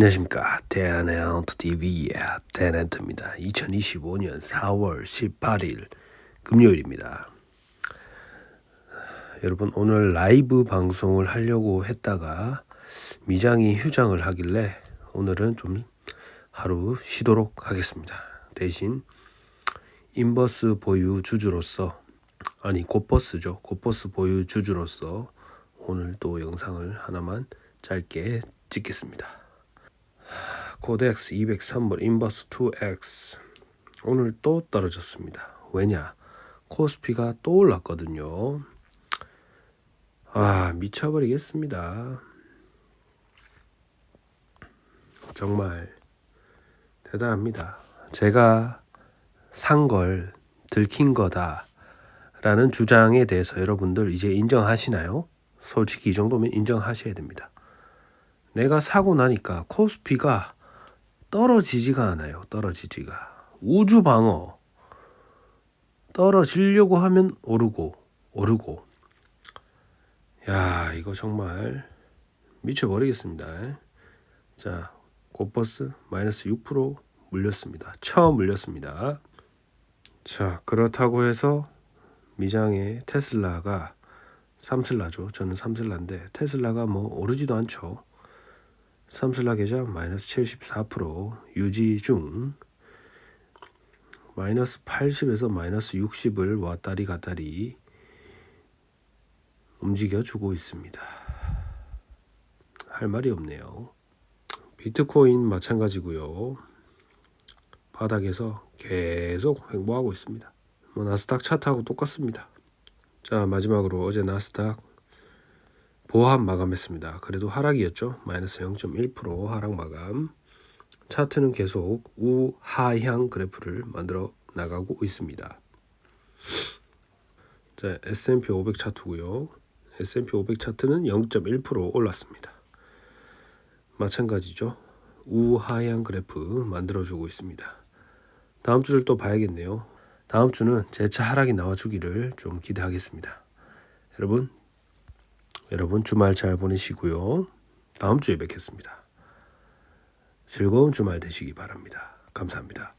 안녕하십니까 대한해운트 TV의 대한해운트입니다. 2025년 4월 18일 금요일입니다. 여러분 오늘 라이브 방송을 하려고 했다가 미장이 휴장을 하길래 오늘은 좀 하루 쉬도록 하겠습니다. 대신 인버스 보유 주주로서 아니 곧버스죠. 곧버스 보유 주주로서 오늘 또 영상을 하나만 짧게 찍겠습니다. 코덱스 203번 인버스 2X 오늘 또 떨어졌습니다. 왜냐? 코스피가 또 올랐거든요. 아 미쳐버리겠습니다. 정말 대단합니다. 제가 산 걸 들킨 거다 라는 주장에 대해서 여러분들 이제 인정하시나요? 솔직히 이 정도면 인정하셔야 됩니다. 내가 사고 나니까 코스피가 떨어지지가 않아요. 떨어지지가. 우주 방어. 떨어지려고 하면 오르고 오르고. 야, 이거 정말 미쳐버리겠습니다. 자, 곧버스 마이너스 6% 물렸습니다. 처음 물렸습니다. 자, 그렇다고 해서 미장의 테슬라가 삼슬라죠. 저는 삼슬라인데 테슬라가 뭐 오르지도 않죠. 삼슬라 계좌 마이너스 74% 유지 중 마이너스 80에서 마이너스 60을 왔다리 갔다리 움직여 주고 있습니다. 할 말이 없네요. 비트코인 마찬가지고요. 바닥에서 계속 횡보하고 있습니다. 뭐 나스닥 차트하고 똑같습니다. 자 마지막으로 어제 나스닥 보합 마감했습니다. 그래도 하락이었죠. 마이너스 0.1% 하락 마감. 차트는 계속 우하향 그래프를 만들어 나가고 있습니다. 자, S&P 500 차트고요. S&P 500 차트는 0.1% 올랐습니다. 마찬가지죠. 우하향 그래프 만들어주고 있습니다. 다음 주를 또 봐야겠네요. 다음 주는 재차 하락이 나와주기를 좀 기대하겠습니다. 여러분 여러분 주말 잘 보내시고요. 다음 주에 뵙겠습니다. 즐거운 주말 되시기 바랍니다. 감사합니다.